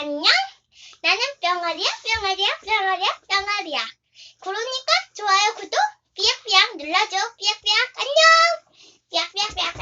안녕? 나는 뿅아리야, 뿅아리야, 뿅아리야, 뿅아리야. 그러니까 좋아요, 구독, 삐약삐약 눌러줘, 삐약삐약. 안녕!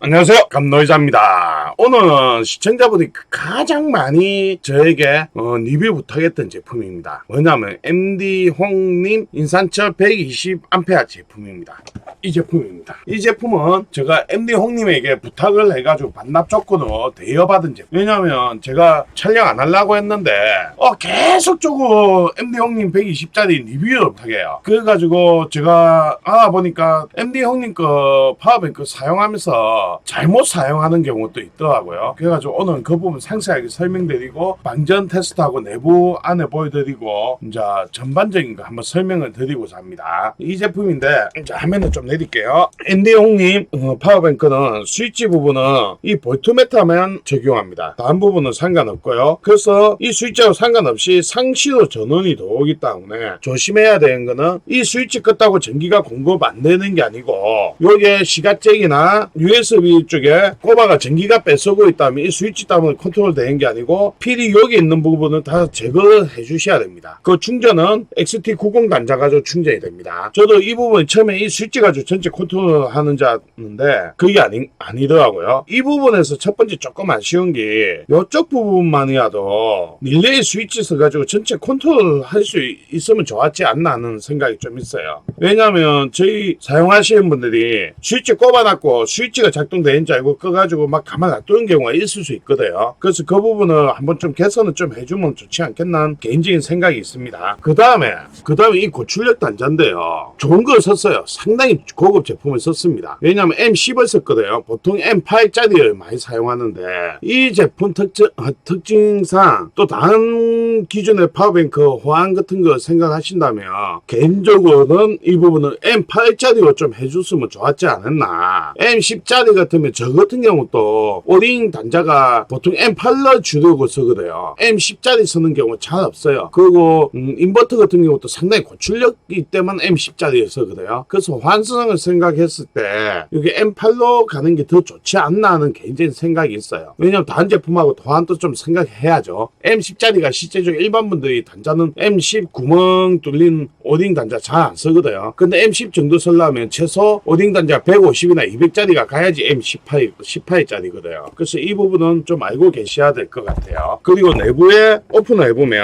안녕하세요. 감노이자입니다. 오늘은 시청자분이 가장 많이 저에게 어, 리뷰 부탁했던 제품입니다. 뭐냐면 MD 홍님 인산철 120A 제품입니다. 이 제품입니다. 이 제품은 제가 MD 홍님에게 부탁을 해가지고 반납 조건으로 대여받은 제품. 왜냐면 제가 촬영 안 하려고 했는데 어, 계속적으로 MD 홍님 120짜리 리뷰를 부탁해요. 그래가지고 제가 알아보니까 MD 형님 거 파워뱅크 사용 하면서 잘못 사용하는 경우도 있더라고요. 그래가지고 오늘 그 부분 상세하게 설명드리고 방전 테스트하고 내부 안에 보여드리고 이제 전반적인 거 한번 설명을 드리고자 합니다. 이 제품인데 이제 화면을 좀 내릴게요. 형님 어, 파워뱅크는 스위치 부분은 이 볼트메타만 적용합니다. 다른 부분은 상관없고요. 그래서 이 스위치하고 상관없이 상시로 전원이 들어오기 때문에 조심해야 되는 거는 이 스위치 껐다고 전기가 공급 안 되는 게 아니고 요게 시가잭이나 USB 쪽에 꼽아가 전기가 뺏어고 있다면 이 스위치 때문에 컨트롤 되는 게 아니고 필이 여기 있는 부분은 다 제거를 해 주셔야 됩니다. 그 충전은 XT90 단자 가지고 충전이 됩니다. 저도 이 부분 처음에 이 스위치 가지고 전체 컨트롤 하는 줄 알았는데 그게 아니, 아니더라고요. 이 부분에서 첫 번째 조금 아쉬운 게 이쪽 부분만이라도 릴레이 스위치 써가지고 전체 컨트롤 할 수 있으면 좋았지 않나 하는 생각이 좀 있어요. 왜냐면 저희 사용하시는 분들이 스위치 꼽아놨고 스위치가 작동되는 줄 알고 꺼가지고 막 가만 놔두는 경우가 있을 수 있거든요. 그래서 그 부분을 한번 좀 개선을 좀 해주면 좋지 않겠나 개인적인 생각이 있습니다. 그 다음에 그 다음에 이 고출력 단자인데요. 좋은 걸 썼어요. 상당히 고급 제품을 썼습니다. 왜냐하면 M10을 썼거든요. 보통 M8짜리를 많이 사용하는데 이 제품 특징, 어, 특징상 또 다른 기존의 파워뱅크 호환 같은 거 생각하신다면 개인적으로는 이 부분은 M8짜리로 좀 해줬으면 좋았지 않았나. M10짜리 같으면 저 같은 경우 또 오링 단자가 보통 M8로 주려고 쓰거든요. M10짜리 쓰는 경우 잘 없어요. 그리고 음, 인버터 같은 경우도 상당히 고출력이기 때문에 M10짜리를 쓰거든요. 그래서 환승을 생각했을 때 여기 M8로 가는 게 더 좋지 않나 하는 개인적인 생각이 있어요. 왜냐면 다른 제품하고 호환도 좀 생각해야죠. M10짜리가 실제적으로 일반 분들이 단자는 M10 구멍 뚫린 오딩 단자 잘 안 쓰거든요. 근데 M10 정도 쓰려면 최소 오딩 단자 150이나 200 짜리가 가야지 M18, 18짜리거든요. 그래서 이 부분은 좀 알고 계셔야 될 것 같아요. 그리고 내부에 오픈을 해보면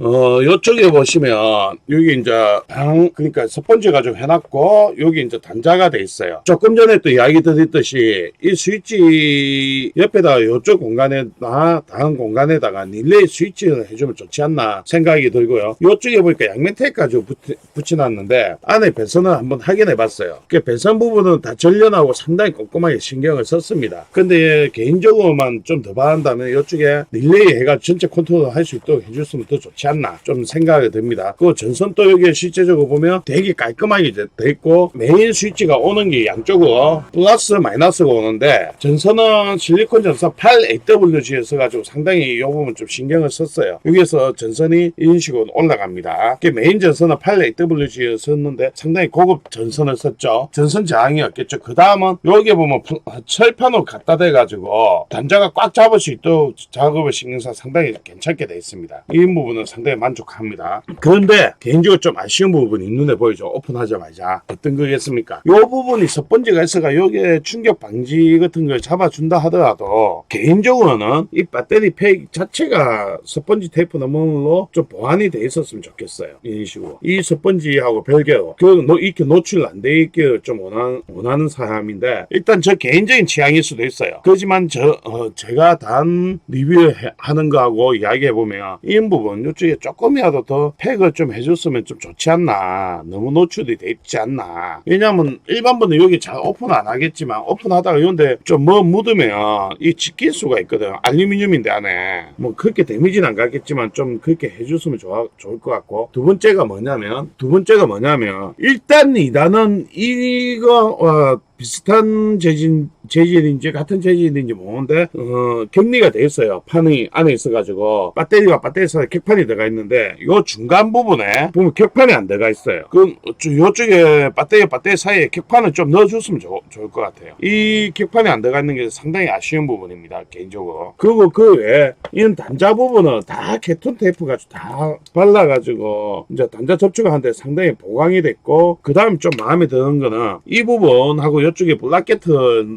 어, 요쪽에 보시면, 여기 이제, 방, 그러니까 스펀지 가지고 해놨고, 여기 이제 단자가 돼 있어요. 조금 전에 또 이야기 드렸듯이, 이 스위치 옆에다가 요쪽 공간에 나 다른 공간에다가 릴레이 스위치를 해주면 좋지 않나 생각이 들고요. 요쪽에 보니까 양면 테이프 가지고 붙, 붙여놨는데, 안에 배선을 한번 확인해 봤어요. 그 배선 부분은 다 전련하고 상당히 꼼꼼하게 신경을 썼습니다. 근데 개인적으로만 좀 더 바란다면, 요쪽에 릴레이 해가 전체 컨트롤 할 수 있도록 해줬으면 더 좋지 않나 좀 생각이 듭니다. 그 전선 또 여기 실제적으로 보면 되게 깔끔하게 돼 있고 메인 스위치가 오는 게 양쪽으로 플러스 마이너스가 오는데 전선은 실리콘 전선 8AWG에서 가지고 상당히 이 부분 좀 신경을 썼어요. 여기에서 전선이 이런 식으로 올라갑니다. 그 메인 전선은 8AWG에 썼는데 상당히 고급 전선을 썼죠. 전선 저항이 없겠죠. 그 다음은 여기 보면 플- 철판으로 갖다 대가지고 단자가 꽉 잡을 수 있도록 작업을 신경 써 상당히 괜찮게 돼 있습니다. 이 부분은 상당히 만족합니다. 그런데 개인적으로 좀 아쉬운 부분이 눈에 보이죠. 오픈하자마자 어떤 거겠습니까? 이 부분이 스펀지가 있어가 여기에 충격 방지 같은 걸 잡아준다 하더라도 개인적으로는 이 배터리 팩 자체가 스펀지 테이프 너머로 좀 보완이 돼 있었으면 좋겠어요. 이런 식으로 이 스펀지하고 별개로 그 노- 이렇게 노출 안 돼 있기를 좀 원하는, 원하는 사람인데 일단 저 개인적인 취향일 수도 있어요. 그렇지만 저 어, 제가 단 리뷰를 해- 하는 거하고 이야기해 보면 이 부분 이쪽에 조금이라도 더 팩을 좀 해줬으면 좀 좋지 않나. 너무 노출이 돼 있지 않나. 왜냐면 일반 분은 여기 잘 오픈 안 하겠지만 오픈하다가 이런데 좀 뭐 묻으면 이 지킬 수가 있거든. 알루미늄인데 안에. 뭐 그렇게 데미지는 안 가겠지만 좀 그렇게 해줬으면 좋아, 좋을 것 같고. 두 번째가 뭐냐면 두 번째가 뭐냐면 일단 이단은 이거 어, 비슷한 재질, 재질인지 같은 재질인지 모르는데 어, 격리가 돼 있어요. 판이 안에 있어가지고 배터리와 배터리 사이에 격판이 들어가 있는데 요 중간 부분에 보면 격판이 안 들어가 있어요. 그럼 요쪽에 배터리와 배터리 사이에 격판을 좀 넣어줬으면 좋, 좋을 것 같아요. 이 격판이 안 들어가 있는 게 상당히 아쉬운 부분입니다. 개인적으로. 그리고 그 외에 이런 단자 부분은 다 케톤 테이프 가지고 다 발라가지고 이제 단자 접촉하는데 상당히 보강이 됐고 그 다음 좀 마음에 드는 거는 이 부분하고 이쪽에 블라켓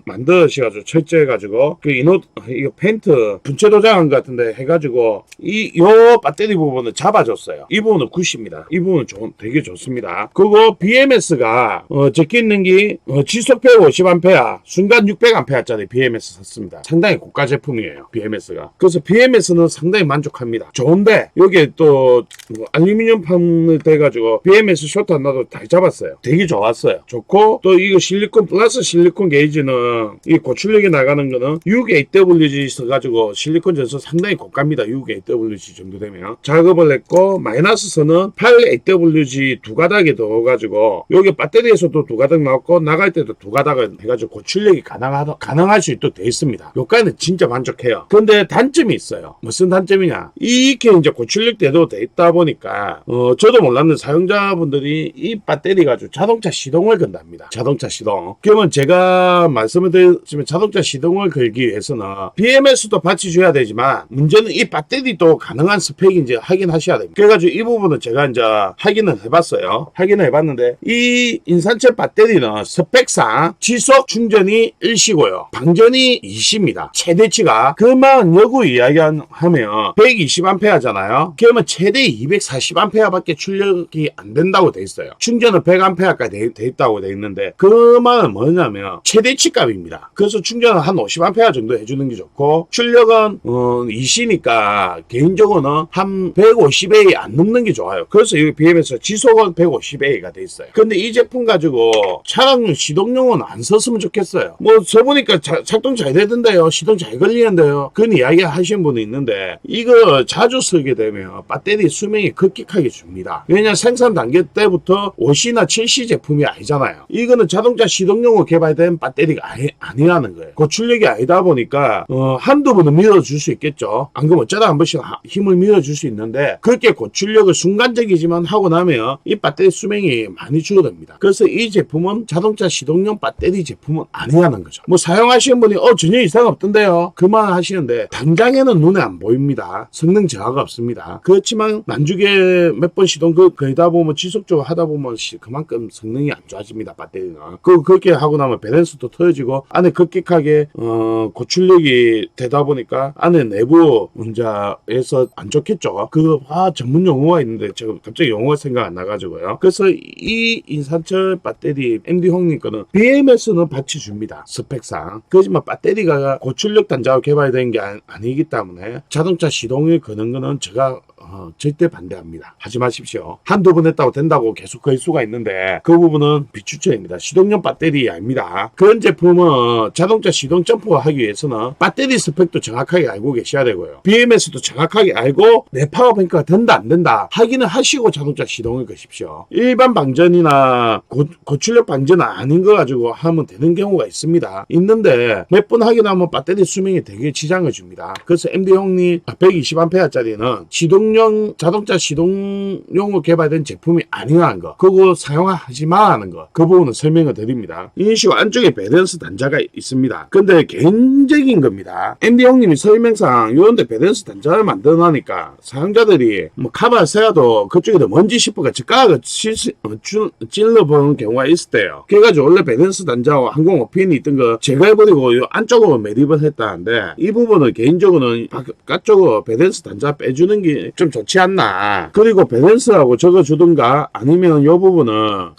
만드셔가지고 철제해가지고 그 이노 이거 펜트 분체 도장한 것 같은데 해가지고 이 요 배터리 부분을 잡아줬어요. 이 부분은 굿입니다. 이 부분은 좋, 되게 좋습니다. 그리고 BMS가 어, 적혀 있는 게 어, 지속 150A, 순간 600A짜리 BMS 샀습니다. 상당히 고가 제품이에요. BMS가. 그래서 BMS는 상당히 만족합니다. 좋은데 여기에 또 뭐, 알루미늄 판을 대가지고 BMS 쇼트 안 나도 다 잡았어요. 되게 좋았어요. 좋고 또 이거 실리콘 플러스 실리콘 게이지는 이 고출력이 나가는 거는 6AWG 있어가지고 실리콘 전선 상당히 고가입니다. 6AWG 정도 되면 작업을 했고 마이너스 선은 8AWG 두 가닥이 넣어가지고 여기 배터리에서도 두 가닥 나왔고 나갈 때도 두 가닥을 해가지고 고출력이 가능하다 가능할 수 있도록 돼 있습니다. 요까지는 진짜 만족해요. 근데 단점이 있어요. 무슨 단점이냐? 이게 이제 고출력 대도 돼 있다 보니까 어 저도 몰랐는 사용자분들이 이 배터리 가지고 자동차 시동을 건답니다. 자동차 시동. 그러면 제가 말씀을 드리지만 자동차 시동을 걸기 위해서는 BMS도 같이 줘야 되지만 문제는 이 배터리도 가능한 스펙인지 확인하셔야 됩니다. 그래가지고 이 부분은 제가 이제 확인을 해봤어요. 확인을 해봤는데 이 인산철 배터리는 스펙상 지속 충전이 1시고요. 방전이 2시입니다. 최대치가 그만 여구 이야기하면 120A잖아요. 그러면 최대 240A밖에 출력이 안 된다고 돼 있어요. 충전은 100A까지 돼, 돼 있다고 돼 있는데 그 말은 뭐냐면 최대치 값입니다. 그래서 충전은 한 50A 정도 해주는 게 좋고 출력은 어, 2시니까 개인적으로는 한 150A 안 넘는 게 좋아요. 그래서 여기 BM에서 지속은 150A가 돼 있어요. 근데 이 제품 가지고 차량용 시동용은 안 썼으면 좋겠어요. 뭐 써보니까 자- 작동 잘 되던데요. 시동 잘 걸리는데요. 그런 이야기 하시는 분이 있는데 이거 자주 쓰게 되면 배터리 수명이 급격하게 줍니다. 왜냐 생산 단계 때부터 5C나 7C 제품이 아니잖아요. 이거는 자동차 시동용 으로 개발된 배터리가 아니, 아니라는 거예요. 고출력이 아니다 보니까 어, 한두 번은 밀어줄 수 있겠죠. 안 그러면 어쩌다 한 번씩 하- 힘을 밀어줄 수 있는데 그렇게 고출력을 순간적이지만 하고 나면 이 배터리 수명이 많이 줄어듭니다. 그래서 이 제품은 자동차 시동용 배터리 제품은 아니라는 거죠. 뭐 사용하시는 분이 어 전혀 이상 없던데요. 그만 하시는데 당장에는 눈에 안 보입니다. 성능 저하가 없습니다. 그렇지만 난중에 몇 번 시동 그 거리다 보면 지속적으로 하다 보면 시- 그만큼 성능이 안 좋아집니다. 배터리는. 그 그렇게 하고 나면 밸런스도 터지고 안에 급격하게 어 고출력이 되다 보니까 안에 내부 문제에서 안 좋겠죠. 그 아, 전문 용어가 있는데 제가 갑자기 용어가 생각 안 나가지고요. 그래서 이 인산철 배터리 MD 홍님 거는 BMS는 받쳐 줍니다. 스펙상. 그렇지만 배터리가 고출력 단자로 개발된 게 아, 아니기 때문에 자동차 시동을 거는 거는 제가 어, 절대 반대합니다. 하지 마십시오. 한두 번 했다고 된다고 계속 걸 수가 있는데 그 부분은 비추천입니다. 시동용 배터리 아닙니다. 그런 제품은 자동차 시동 점프를 하기 위해서는 배터리 스펙도 정확하게 알고 계셔야 되고요. BMS도 정확하게 알고 내 파워뱅크가 된다 안 된다 확인을 하시고 자동차 시동을 거십시오. 일반 방전이나 고, 고출력 방전 아닌 거 가지고 하면 되는 경우가 있습니다. 있는데 몇번 확인하면 배터리 수명이 되게 지장을 줍니다. 그래서 MD 형님 120A짜리는 시동용 자동차 시동용으로 개발된 제품이 아니라는 거 그거 사용하지 마라는 거 그 부분은 설명을 드립니다. 식으로 안쪽에 밸런스 단자가 있습니다. 근데 개인적인 겁니다. MD 형님이 설명상 이런데 밸런스 단자를 만들어놓으니까 사용자들이 뭐 카바를 써야도 그쪽에도 먼지 싶어가 즉각을 찔러보는 경우가 있을 때요. 그래가지고 원래 밸런스 단자와 항공 오핀이 있던 거 제거해버리고 이 안쪽으로 매립을 했다는데 이 부분은 개인적으로는 바깥쪽으로 밸런스 단자 빼주는 게 좀 좋지 않나. 그리고 밸런스라고 적어주든가 아니면 이 부분은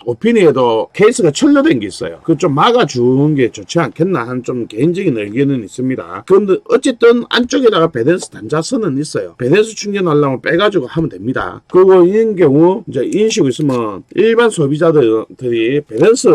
오피니에도 케이스가 철로된 게 있어요. 그 좀 막아주는 게 좋지 않겠나 하는 좀 개인적인 의견은 있습니다. 그런데 어쨌든 안쪽에다가 밸런스 단자선은 있어요. 밸런스 충전하려면 빼가지고 하면 됩니다. 그리고 이런 경우 이제 식으로 있으면 일반 소비자들이 밸런스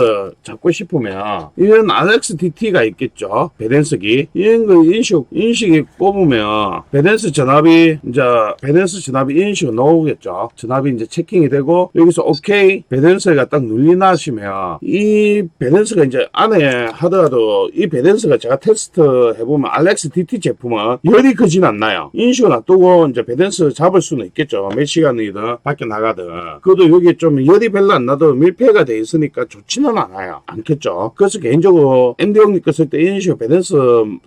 잡고 싶으면 이런 RXDT가 있겠죠. 밸런스기 이런 거 인식 인식이 꼽으면 밸런스 전압이 이제 밸런스 전압이 이런 식으로 나오겠죠. 전압이 이제 체킹이 되고 여기서 오케이 배댄스가 딱 눌리나 하시면 이 배댄스가 이제 안에 하더라도 이 배댄스가 제가 테스트 해보면 알렉스 DT 제품은 열이 크진 않나요. 이런 식으로 놔두고 이제 배댄스 잡을 수는 있겠죠. 몇 시간이든 밖에 나가든. 그래도 여기 좀 열이 별로 안 나도 밀폐가 돼 있으니까 좋지는 않아요. 않겠죠. 그래서 개인적으로 앤디 형님 거쓸 때 이런 식으로 배댄스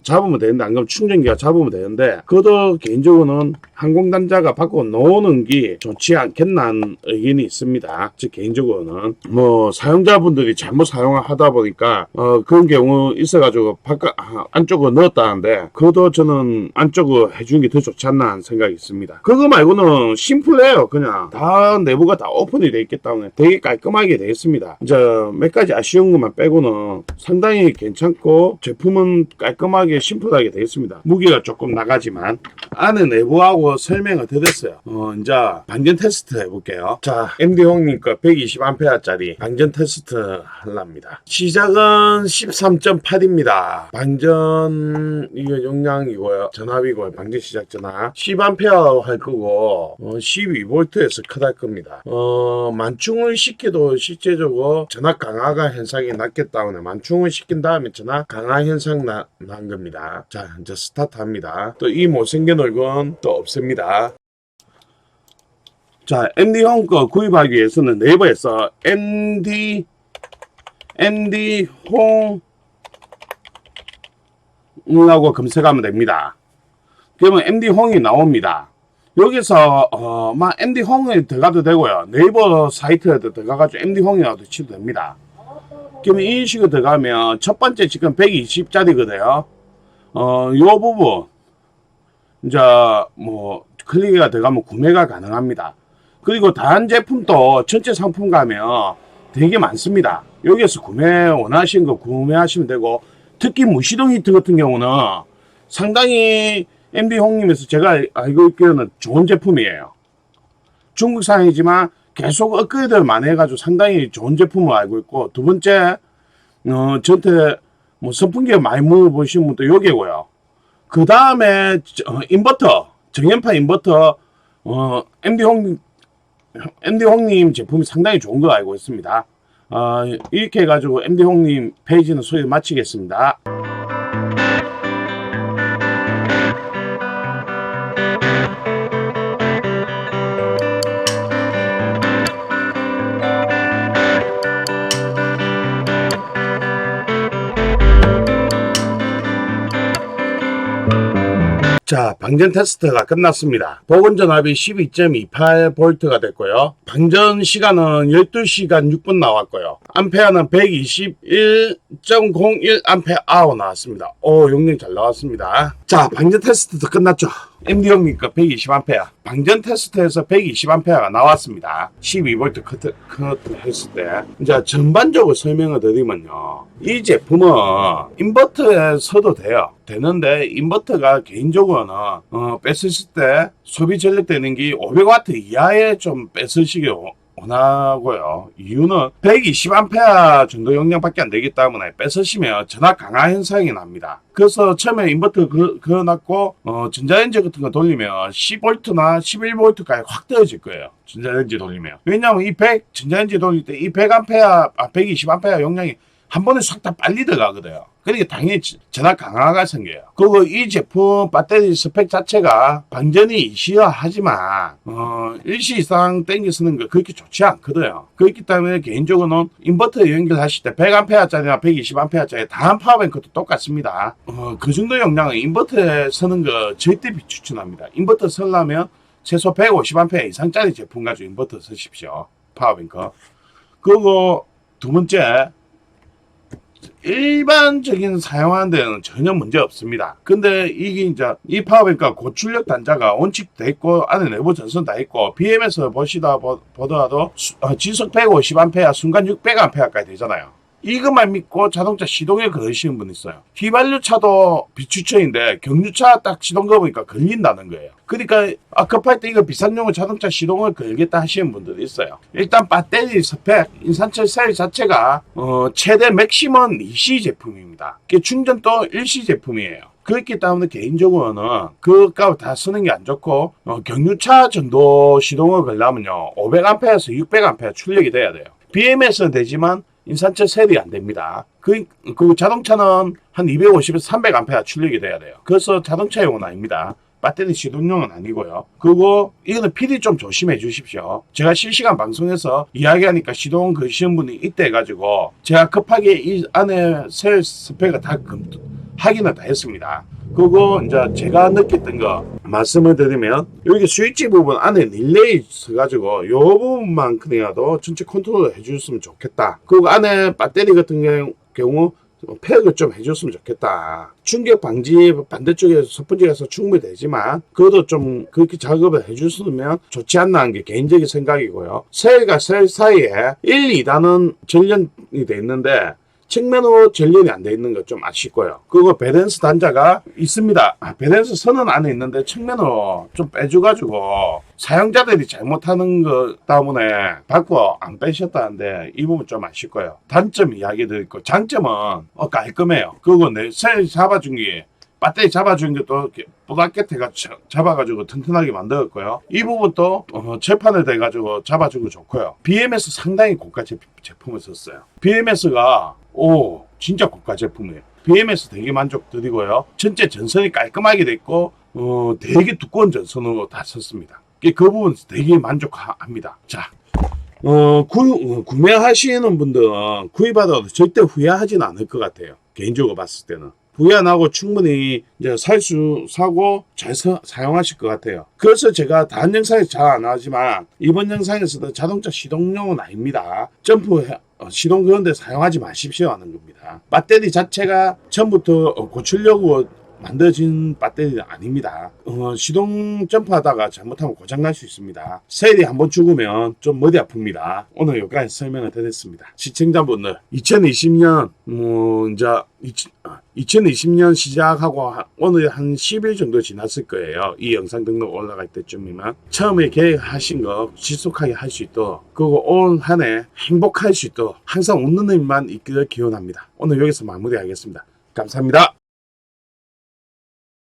잡으면 되는데 안 그러면 충전기가 잡으면 되는데 그래도 개인적으로는 항공단자가 바꿔 놓는 게 좋지 않겠나는 의견이 있습니다. 즉 개인적으로는 뭐 사용자분들이 잘못 사용을 하다 보니까 어 그런 경우 있어가지고 바깥 아, 안쪽으로 넣었다는데 그래도 저는 안쪽으로 해주는 게 더 좋지 않나 하는 생각이 있습니다. 그거 말고는 심플해요. 그냥 다 내부가 다 오픈이 돼 있기 때문에 되게 깔끔하게 되어 있습니다. 이제 몇 가지 아쉬운 것만 빼고는 상당히 괜찮고 제품은 깔끔하게 심플하게 되어 있습니다. 무게가 조금 나가지만 안에 내부하고 설명을 드 렸어요. 어, 이제 방전 테스트 해볼게요. 자, MD 형님 거 120A짜리 방전 테스트 하랍니다. 시작은 13.8입니다. 방전 이거 용량이고요. 전압이고요. 방전 시작 전압 10A 할 거고 어, 12V에서 컷할 겁니다. 어, 만충을 시켜도 실제적으로 전압 강화가 현상이 때문에 만충을 시킨 다음에 전압 강화 현상 나, 난 겁니다. 자, 이제 스타트 합니다. 또 이 못생긴 얼굴은 또 없습니다. 자, MD 홈 거 구입하기 위해서는 네이버에서 MD MD 홍이라고 검색하면 됩니다. 그러면 MD 홍이 나옵니다. 여기서 어, 막 MD 홍에 들어가도 되고요. 네이버 사이트에도 들어가가지고 MD 홍이라도 치도 됩니다. 그러면 이 식으로 들어가면 첫 번째 지금 120짜리거든요. 어, 요 부분 이제 뭐 클릭이 들어가면 구매가 가능합니다. 그리고 다른 제품도 전체 상품 가면 되게 많습니다. 여기에서 구매 원하시는 거 구매하시면 되고 특히 무시동 히트 같은 경우는 상당히 MD 홍님에서 제가 알고 있기로는 좋은 제품이에요. 중국산이지만 계속 업그레이드를 많이 해가지고 상당히 좋은 제품을 알고 있고 두 번째 어, 저한테 뭐 선풍기에 많이 물어보신 분도 여기고요. 그 다음에 인버터 정연파 인버터 어, MD 홍 MD 홍님 제품이 상당히 좋은 거 알고 있습니다. 어, 이렇게 해가지고 MD 홍님 페이지는 소개 마치겠습니다. 방전 테스트가 끝났습니다. 보건 전압이 12.28V가 됐고요. 방전 시간은 12시간 6분 나왔고요. 암페어는 121.01A 나왔습니다. 오, 용량 잘 나왔습니다. 자, 방전 테스트도 끝났죠. MD 형님과 120A. 방전 테스트에서 120A가 나왔습니다. 12V 커트, 커트 했을 때. 이제 전반적으로 설명을 드리면요. 이 제품은 인버터에 서도 돼요. 되는데, 인버터가 개인적으로는, 어, 뺐을 때 소비 전력 되는 게 500W 이하에 좀 뺐으시기 원하고요. 이유는 120A 정도 용량밖에 안 되기 때문에 뺏으시면 전압 강화 현상이 납니다. 그래서 처음에 인버터 그, 그어놨고 어, 전자레인지 같은 거 돌리면 10V나 11V까지 확 떨어질 거예요. 전자레인지 돌리면. 왜냐하면 이 100, 전자레인지 돌릴 때 이 100A, 아, 120A 용량이 한 번에 싹 다 빨리 들어가거든요. 그러니까 당연히 전압 강화가 생겨요. 그리고 이 제품 배터리 스펙 자체가 반전이 이시하지만 어, 일시 이상 땡겨 쓰는 거 그렇게 좋지 않거든요. 그렇기 때문에 개인적으로는 인버터 연결하실 때 100A짜리나 120A짜리 다음 파워뱅크도 똑같습니다. 어, 그 정도 용량은 인버터에 쓰는 거 절대 비추천합니다. 인버터 쓰려면 최소 150A 이상짜리 제품 가지고 인버터 쓰십시오. 파워뱅크. 그리고 두 번째 일반적인 사용하는 데는 전혀 문제 없습니다. 근데 이게 이제 이 파워뱅크가 고출력 단자가 온칙돼 있고 안에 내부 전선 다 있고 BM에서 보시다 보, 보더라도 수- 어, 지속 150A 순간 600A까지 되잖아요. 이것만 믿고 자동차 시동에 걸으시는 분 있어요. 휘발유차도 비추천인데 경유차 딱 시동 걸으니까 걸린다는 거예요. 그러니까 아, 급할 때 이거 비싼용을 자동차 시동을 걸겠다 하시는 분들이 있어요. 일단 배터리 스펙, 인산철 셀 자체가 어, 최대 맥시멈 2C 제품입니다. 충전도 1C 제품이에요. 그렇기 때문에 개인적으로는 그값 다 쓰는 게 안 좋고 어, 경유차 정도 시동을 걸려면요 500A에서 600A 출력이 돼야 돼요. BMS는 되지만 인산철 셀이 안 됩니다. 그, 그 자동차는 한 250에서 300A 출력이 돼야 돼요. 그래서 자동차용은 아닙니다. 배터리 시동용은 아니고요. 그리고 이거는 PD 좀 조심해 주십시오. 제가 실시간 방송에서 이야기하니까 시동 거시는 분이 있대 해가지고 제가 급하게 이 안에 셀 스펙을 다 검, 확인을 다 했습니다. 그리고 이제 제가 느꼈던 거 말씀을 드리면 여기 스위치 부분 안에 릴레이 있어가지고 요 부분만큼이라도 전체 컨트롤을 해주셨으면 좋겠다. 그리고 안에 배터리 같은 경우- 팩을 좀 해줬으면 좋겠다. 충격 방지 반대쪽에서 첫 번째에서 충분히 되지만 그래도 좀 그렇게 작업을 해줬으면 좋지 않나 하는 게 개인적인 생각이고요. 셀과 셀 사이에 1, 2단은 전련이 돼 있는데 측면으로 전련이 안 돼 있는 거 좀 아쉽고요. 그리고 밸런스 단자가 있습니다. 아, 밸런스 선은 안에 있는데 측면으로 좀 빼줘가지고 사용자들이 잘못하는 것 때문에 바꿔 안 빼셨다는데 이 부분 좀 아쉽고요. 단점 이야기 드리고 장점은 어, 깔끔해요. 그리고 내셀 잡아준 게 배터리 잡아준 게또 보다켓해가 잡아가지고 튼튼하게 만들었고요. 이 부분도 어, 재판을 대가지고 잡아주고 좋고요. BMS 상당히 고가 제, 제품을 썼어요. BMS가 오 진짜 고가 제품이에요. BMS 되게 만족드리고요. 전체 전선이 깔끔하게 됐고 어, 되게 두꺼운 전선으로 다 썼습니다. 그 부분 되게 만족합니다. 자, 어, 구, 어, 구매하시는 분들은 구입하다가 절대 후회하지는 않을 것 같아요. 개인적으로 봤을 때는. 후회 안 하고 충분히 이제 살 수 사고 잘 사, 사용하실 것 같아요. 그래서 제가 다른 영상에서 잘안 하지만 이번 영상에서도 자동차 시동용은 아닙니다. 점프 해- 어, 시동 그런 데 사용하지 마십시오 하는 겁니다. 배터리 자체가 처음부터 어, 고치려고 만들어진 배터리는 아닙니다. 어, 시동 점프하다가 잘못하면 고장날 수 있습니다. 셀이 한번 죽으면 좀 머리 아픕니다. 오늘 여기까지 설명을 드렸습니다. 시청자분들 2020년 뭐 이제 2020년 시작하고 한- 오늘 한 10일 정도 지났을 거예요. 이 영상 등록 올라갈 때쯤이면 처음에 계획하신 거 지속하게 할 수 있도록 그리고 올 한 해 행복할 수 있도록 항상 웃는 일만 있기를 기원합니다. 오늘 여기서 마무리하겠습니다. 감사합니다.